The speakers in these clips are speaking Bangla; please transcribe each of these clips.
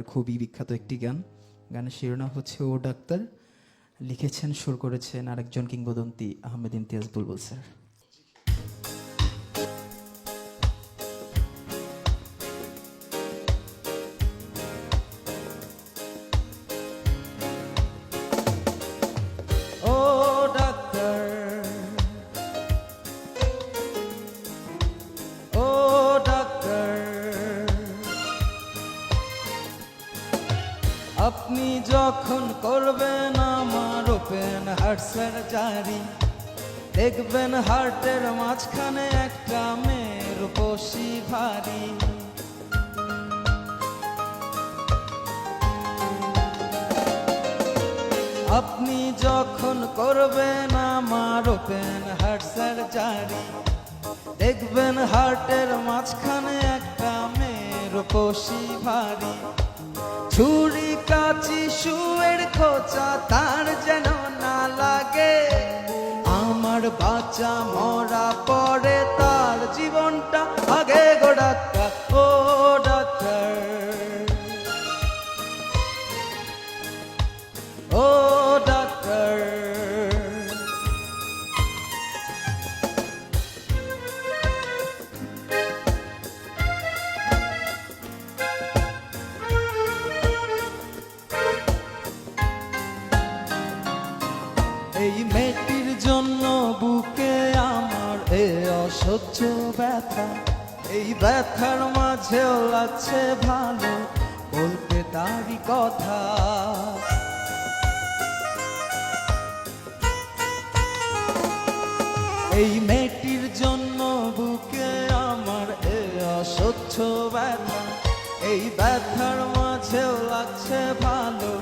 খুবই বিখ্যাত একটি গান। গানের শিরোনাম হচ্ছে, ও ডাক্তার লিখেছেন, সুর করেছেন আরেকজন কিংবদন্তি আহমেদ ইমতিয়াজ বুলবুল স্যার। আপনি যখন করবেন আমার ওপেন হার্ট সার্জারি দেখবেন হার্টের মাঝখানে একটা মেয়ের বসি ভারী। আপনি যখন করবেন আমার ওপেন হার্ট সার্জারি দেখবেন হার্টের মাঝখানে একটা মেয়ের বসি ভারী। ছুরি কাচি শুয়ের খোঁচা তার যেন না লাগে। আমার বাচ্চা মরা এই মেয়েটির জন্য বুকে আমার এ অসহ্য ব্যথা। এই ব্যথার মাঝেও লাগছে ভালো বলতে তারই কথা। এই মেয়েটির জন্য বুকে আমার এ অসহ্য ব্যথা। এই ব্যথার মাঝেও লাগছে ভালো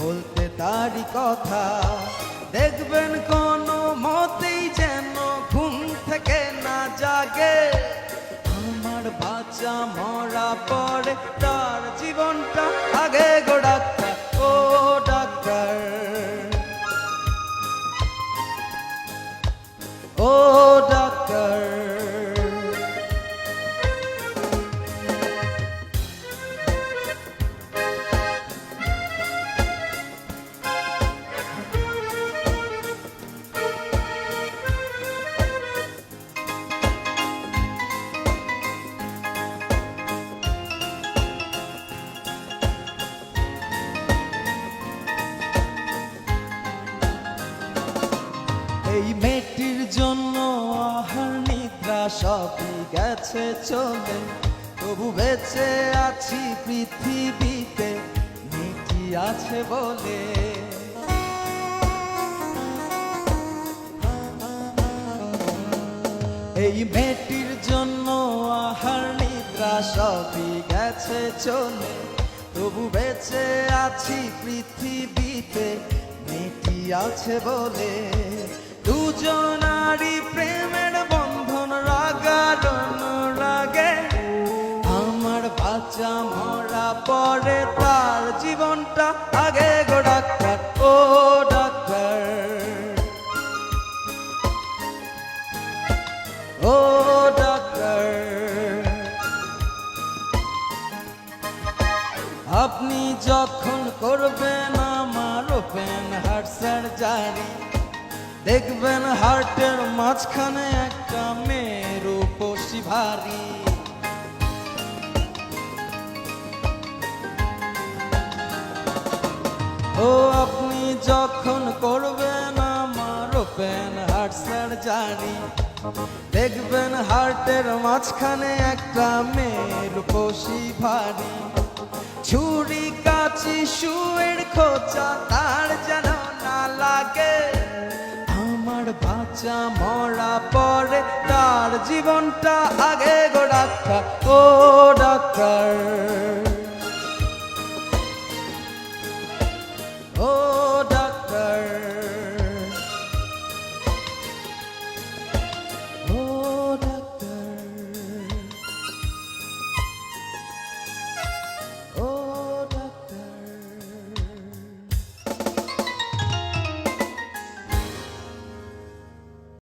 বলতে তারই কথা। দেখবেন কোন মতেই যেন ঘুম থেকে না জাগে। আমার বাচ্চা মরা পরে তার জীবনটা আগে গো এই মেয়েটির জন্য আহার নিদ্রা সবই গেছে চলে। তবু বেঁচে আছি পৃথিবীতে, মেয়েটি আছে বলে। এই মেয়েটির জন্য আহার নিদ্রা সবই গেছে চলে। তবু বেঁচে আছি পৃথিবীতে, মেয়েটি আছে বলে। যখন করবেন আমার ওপেন হার্ট সার্জারি, দেখবেন হার্টের মাঝখানে একটা মেয়ের উপসি ভারী। ও, আপনি যখন করবেন আমার ওপেন হার্ট সার্জারি, দেখবেন হার্টের মাঝখানে একটা মেয়ের বসি ভারী। ছুরি কাচি শুয়ের খোঁচা, তার যেন না লাগে। আমার বাচ্চা মরা পরে তার জীবনটা আগে গোড়া ও